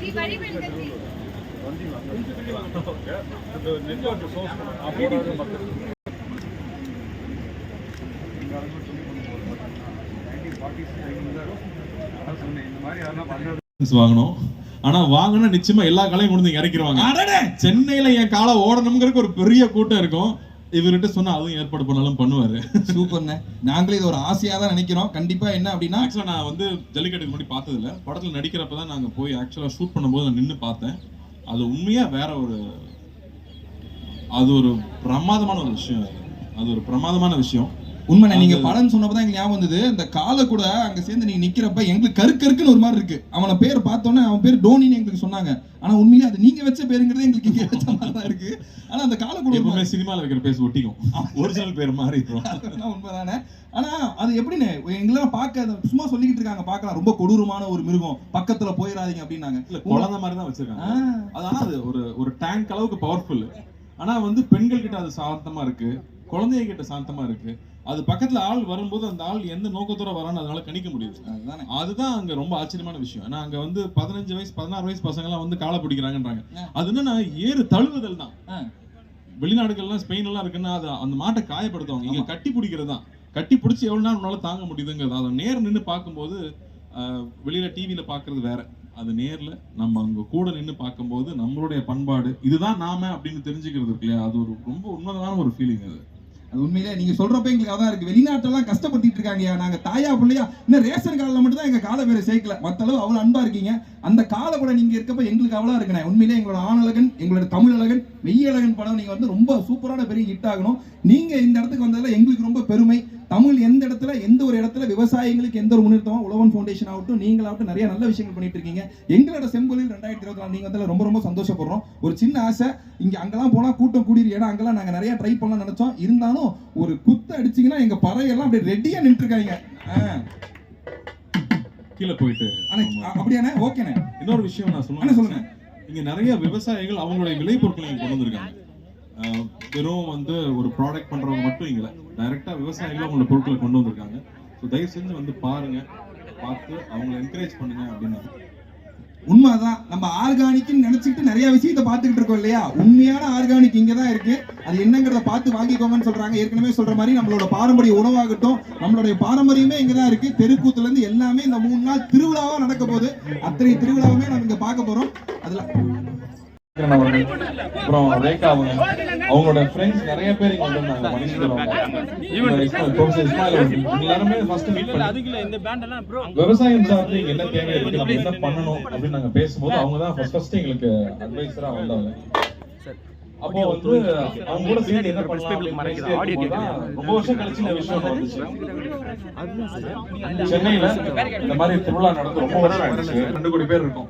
जी बड़ी बिल्डिंग थी வாங்கணும். ஆனா வாங்கினா நிச்சயமா எல்லா காலையும் கொண்டு வந்து இறக்கிடுவாங்க சென்னையில என் காலை ஓடணுங்கிறதுக்கு ஒரு பெரிய கூட்டம் இருக்கும். இவர்கிட்ட சொன்னா அதுவும் ஏற்பாடு பண்ணாலும் பண்ணுவாரு. சூப்பர்ண்ணே. நாங்களே இது ஒரு ஆசையா தான் நினைக்கிறோம். கண்டிப்பா என்ன அப்படின்னா ஆக்சுவலா நான் வந்து ஜல்லிக்கட்டுக்கு முன்னாடி பார்த்தது இல்ல படத்துல நடிக்கிறப்ப தான் நாங்க போய் ஆக்சுவலா ஷூட் பண்ணும்போது நான் நின்னு பார்த்தேன். அது உண்மையா வேற ஒரு அது ஒரு பிரமாதமான ஒரு விஷயம். அது ஒரு பிரமாதமான விஷயம். உண்மைண்ணே நீங்க படம் சொன்னப்பதான் எங்களுக்கு ஞாபகம் வந்தது. இந்த காலை கூட அங்க சேர்ந்து நீங்க நிக்கிறப்ப எங்களுக்கு கருக்கு கருக்குன்னு ஒரு மாதிரி இருக்கு. அவன பேர் பார்த்தோன்னே அவன் பேர் டோனின்னு எங்களுக்கு சொன்னாங்க. ஆனா உண்மையிலே அது நீங்க வச்ச பேருங்கிறது எங்களுக்கு இங்க வச்ச மாதிரி தான் இருக்கு. ஆனா அந்த காலை கூட எப்பவுமே சினிமால வைக்கிற பேஸ் ஒட்டிக்கும். ஒரிஜினல் பேர் மாதிரி உண்மைதானே. ஆனா அது எப்படின்னு எங்களாம் பார்க்க அதை சும்மா சொல்லிக்கிட்டு இருக்காங்க பார்க்கலாம். ரொம்ப கொடூரமான ஒரு மிருகம். பக்கத்துல போயிடாதீங்க அப்படின்னாங்க. இல்ல குழந்தை மாதிரி தான் வச்சிருக்காங்க. ஆ, அது ஒரு ஒரு டேங்க் அளவுக்கு பவர்ஃபுல் ஆனா வந்து பெண்கள் கிட்ட அது சாந்தமா இருக்கு. குழந்தைங்க கிட்ட சாந்தமா இருக்கு. அது பக்கத்துல ஆள் வரும்போது அந்த ஆள் எந்த நோக்கத்தோட வரான்னு அதனால கணிக்க முடியுது. அதுதானே. அதுதான் அங்க ரொம்ப ஆச்சரியமான விஷயம். ஏன்னா அங்க வந்து பதினஞ்சு வயசு பதினாறு வயசு பசங்க எல்லாம் வந்து காலை பிடிக்கிறாங்கன்றாங்க. அது என்னன்னா ஏறு தழுவுதல் தான். வெளிநாடுகள்லாம் ஸ்பெயின் எல்லாம் இருக்குன்னா அது அந்த மாட்டை காயப்படுத்துவாங்க. இங்க கட்டி பிடிக்கிறது தான். கட்டி பிடிச்சி எவ்வளவு நேரம் உன்னால தாங்க முடியுதுங்கிறது. அதை நேர் நின்னு பார்க்கும்போது வெளியில டிவியில பாக்குறது வேற. அது நேர்ல நம்ம அங்க கூட நின்னு பார்க்கும்போது நம்மளுடைய பண்பாடு இதுதான் நாம அப்படின்னு தெரிஞ்சுக்கிறது இருக்கு இல்லையா? அது ஒரு ரொம்ப உண்மையான ஒரு ஃபீலிங் அது. உண்மையிலே நீங்க சொல்றப்ப எங்களுக்கு அதான் இருக்கு. வெளிநாட்டெல்லாம் கஷ்டப்படுத்திட்டு இருக்காங்க நாங்க தாயா பிள்ளையா இன்னும் ரேஷன் கார்டில் மட்டும் தான் எங்க காலை பேரை சேர்க்கல. மத்த அளவு அவ்வளவு அன்பா இருக்கீங்க. அந்த காலை கூட நீங்க இருக்கப்ப எங்களுக்கு அவ்வளவு இருக்குண்ணே. உண்மையிலே எங்களோட ஆணழகன் எங்களோட தமிழ் அழகன் வெய்யழகன் படம் நீங்க வந்து ரொம்ப சூப்பரான பெரிய ஹிட் ஆகணும். நீங்க இந்த இடத்துக்கு வந்ததுல எங்களுக்கு ரொம்ப பெருமை. தமிழ் எந்த இடத்துல எந்த ஒரு இடத்துல விவசாயிகளுக்கு எந்த ஒரு முன்னேற்றமும் உழவன் ஃபவுண்டேஷன் ஆகட்டும் நீங்களாகட்டும் நிறைய நல்ல விஷயங்கள் பண்ணிட்டு இருக்கீங்க. எங்களோட செம்பொழில் ரெண்டாயிரத்தி இருபத்தி நாலு நீங்க வந்து ரொம்ப ரொம்ப சந்தோஷப்படுறோம். ஒரு சின்ன ஆசை இங்க அங்கெல்லாம் போனா கூட்டம் கூடிரு. ஏன்னா அங்கெல்லாம் நாங்க நிறைய ட்ரை பண்ணலாம் நினைச்சோம். இருந்தாலும் ஒரு குத்து அடிச்சீங்கன்னா எங்க பறையெல்லாம் அப்படியே ரெடியா நின்று இருக்காங்க கீழே போயிட்டு அப்படியாண்ணே? ஓகேண்ணே. இன்னொரு விஷயம் நான் சொல்லுவேன். சொல்லுங்க. இங்க நிறைய விவசாயிகள் அவங்களுடைய விளைபொருட்களை கொண்டு வந்திருக்காங்க. வெறும் வந்து ஒரு ப்ராடக்ட் பண்றவங்க மட்டும் இங்க டைரெக்டாக விவசாயிகளும் அவங்களோட பொருட்களை கொண்டு வந்திருக்காங்க. ஸோ தயவு செஞ்சு வந்து பாருங்க பார்த்து அவங்களை என்கரேஜ் பண்ணுங்க அப்படின்னு. உண்மைதான் நம்ம ஆர்கானிக்னு நினைச்சிட்டு நிறைய விஷயத்த பார்த்துக்கிட்டு இருக்கோம் இல்லையா? உண்மையான ஆர்கானிக் இங்க தான் இருக்கு. அது என்னங்கிறத பார்த்து வாங்கிக்கோங்கன்னு சொல்றாங்க. ஏற்கனவே சொல்ற மாதிரி நம்மளோட பாரம்பரிய உணவாகட்டும் நம்மளுடைய பாரம்பரியமே இங்க தான் இருக்கு. தெருக்கூத்துல இருந்து எல்லாமே இந்த மூணு நாள் திருவிழாவா நடக்க போகுது. அத்தனை திருவிழாவுமே நம்ம இங்க பார்க்க போறோம். அதுல அப்புறம் ரேகா அவங்க அவங்களோட ஃப்ரெண்ட்ஸ் நிறைய பேர் இங்க வந்திருந்தாங்க எல்லாருமே ஃபர்ஸ்ட் மீட் பண்ணி விவசாயம் சார்ந்து இங்க என்ன தேவை இருக்கு நம்ம என்ன பண்ணணும் அப்படின்னு நாங்க பேசும்போது அவங்க தான் ஃபர்ஸ்ட் ஃபர்ஸ்ட் எங்களுக்கு அட்வைசரா வந்தாங்க. அப்போ வந்து அவங்க கூட சேர்ந்து என்ன பண்ணலாம் ரொம்ப வருஷம் கழிச்சு இந்த விஷயம் வந்துச்சு சென்னையில இந்த மாதிரி திருவிழா நடந்து ரொம்ப வருஷம் ஆயிடுச்சு. ரெண்டு கோடி பேர் இருக்கும்.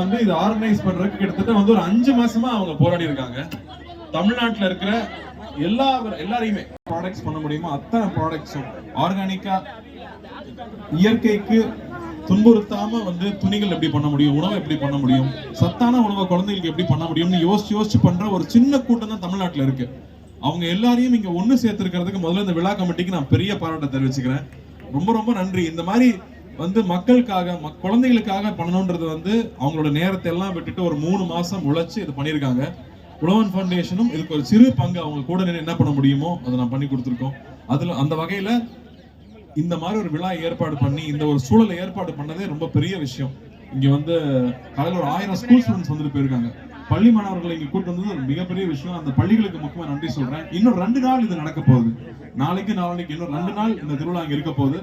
வந்து இது ஆர்கனைஸ் பண்றதுக்கு கிட்டத்தட்ட வந்து ஒரு அஞ்சு மாசமா அவங்க போராடி இருக்காங்க. தமிழ்நாட்டுல இருக்கிற எல்லா எல்லாரையுமே ப்ராடக்ட்ஸ் பண்ண முடியுமோ? அத்தனை ப்ராடக்ட்ஸும் ஆர்கானிக்கா இயற்கைக்கு துன்புறுத்தாம வந்து துணிகள் எப்படி பண்ண முடியும்? உணவை எப்படி பண்ண முடியும்? சத்தான உணவை குழந்தைகளுக்கு எப்படி பண்ண முடியும்னு யோசிச்சு யோசிச்சு பண்ற ஒரு சின்ன கூட்டம் தான் தமிழ்நாட்டுல இருக்கு. அவங்க எல்லாரையும் இங்க ஒண்ணு சேர்த்திருக்கிறதுக்கு முதல்ல இந்த விழா கமிட்டிக்கு நான் பெரிய பாராட்டை தெரிவிச்சுக்கிறேன். ரொம்ப ரொம்ப நன்றி. இந்த மாதிரி வந்து மக்களுக்காக மக்- குழந்தைகளுக்காக பண்ணணுன்றது வந்து அவங்களோட நேரத்தை எல்லாம் விட்டுட்டு ஒரு மூணு மாசம் உழைச்சு இது பண்ணியிருக்காங்க. உழவன் ஃபவுண்டேஷனும் இதுக்கு ஒரு சிறு பங்கு அவங்க கூட நின்று என்ன பண்ண முடியுமோ அதை நான் பண்ணி கொடுத்துருக்கோம். அதில் அந்த வகையில் இந்த மாதிரி ஒரு விழா ஏற்பாடு பண்ணி இந்த ஒரு சூழலை ஏற்பாடு பண்ணதே ரொம்ப பெரிய விஷயம். இங்கே வந்து காலையில ஒரு ஆயிரம் ஸ்கூல் ஸ்டூடெண்ட்ஸ் வந்துட்டு போயிருக்காங்க. பள்ளி மாணவர்களை இங்கே கூட்டு வந்தது ஒரு மிகப்பெரிய விஷயம். அந்த பள்ளிகளுக்கு முக்கியமாக நன்றி சொல்கிறேன் இன்னும் ரெண்டு நாள் இது நடக்க போகுது. நாளைக்கு நாளைக்கு இன்னும் ரெண்டு நாள் இந்த திருவிழா அங்கே இருக்க போகுது.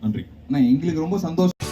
நன்றி. அண்ணா எங்களுக்கு ரொம்ப சந்தோஷம்.